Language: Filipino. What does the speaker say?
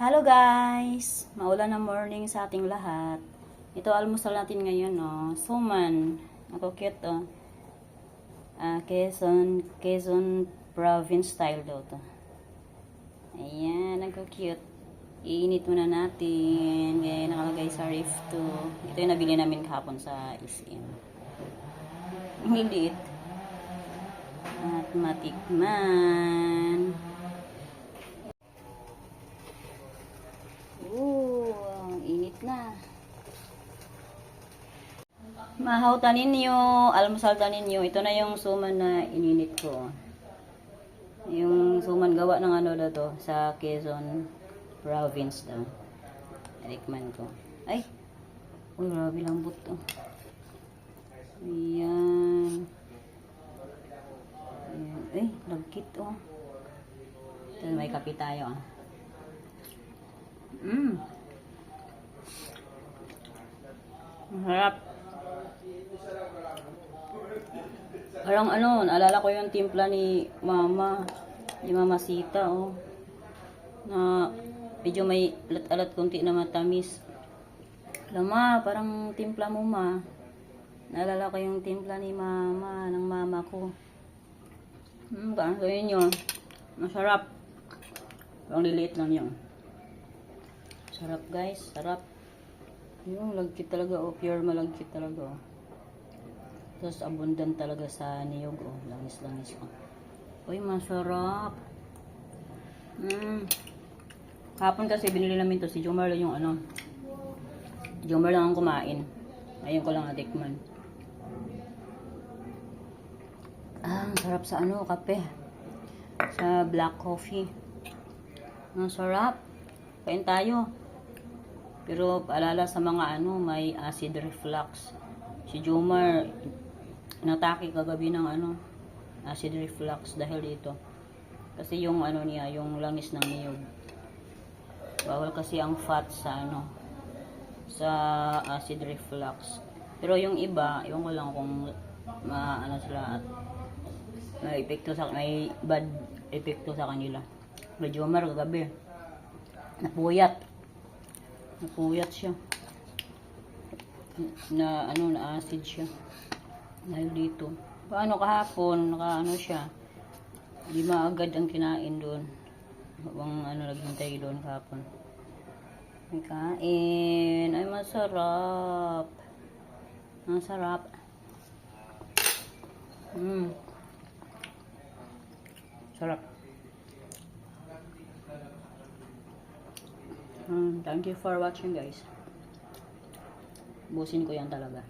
Hello guys! Maulan na morning sa ating lahat. Ito almusal natin ngayon, no. Suman. Ako cute, oh. Ah, Quezon, Quezon province style daw to. Ayan, ako cute. Iinit muna natin. Kaya nakalagay sa ref to. Ito yung nabili namin kahapon sa SM. Ang liliit. At matikman. Oo, ang init na. Mahaw tanin niyo, almusal tanin niyo. Ito na yung suman na ininit ko. Yung suman gawa ng ano na to sa Quezon province daw. Tikman ko. Ay! Uy, grabe lambot to. Ayan. Ayan. Ay, lagkit oh. Ito, may kape tayo ah. Mmm. Masarap. Parang ano, naalala ko yung timpla ni mama. Ni mama Sita, oh. Na medyo may alat-alat kunti na matamis. Alam ma, parang timpla mo ma. Naalala ko yung timpla ni mama, ng mama ko. Hmm, parang sa inyo. Masarap. Parang liliit lang yun. Sarap guys, sarap. Yung lagkit talaga, oh, pure malagkit talaga. Oh. Tapos abundant talaga sa niyog, oh, langis-langis oh. Uy, masarap. Mm. Kapon kasi binili namin to si Jomar lang yung ano. Jomar lang ang kumain. Ayun ko lang natikman. Ah, ang sarap sa ano, kape. Sa black coffee. Ang sarap. Kain tayo. Pero paalala sa mga ano, may acid reflux. Si Jomar, natake kagabi ng ano, acid reflux dahil dito. Kasi yung ano niya, yung langis ng niyog. Bawal kasi ang fat sa ano, sa acid reflux. Pero yung iba, yung ko lang kung ma ano sila at may epekto sa may bad epekto sa kanila. Medyo Jomar kagabi. Napuyat. Napuyat siya. Na ano na acid siya. Dahil dito. Paano kahapon naka ano siya. Di maagad ang kinain doon. Habang ano naghintay doon kahapon. May kain. Ay masarap. Masarap. Mm. Sarap. Mm, thank you for watching guys. Busin ko yan talaga.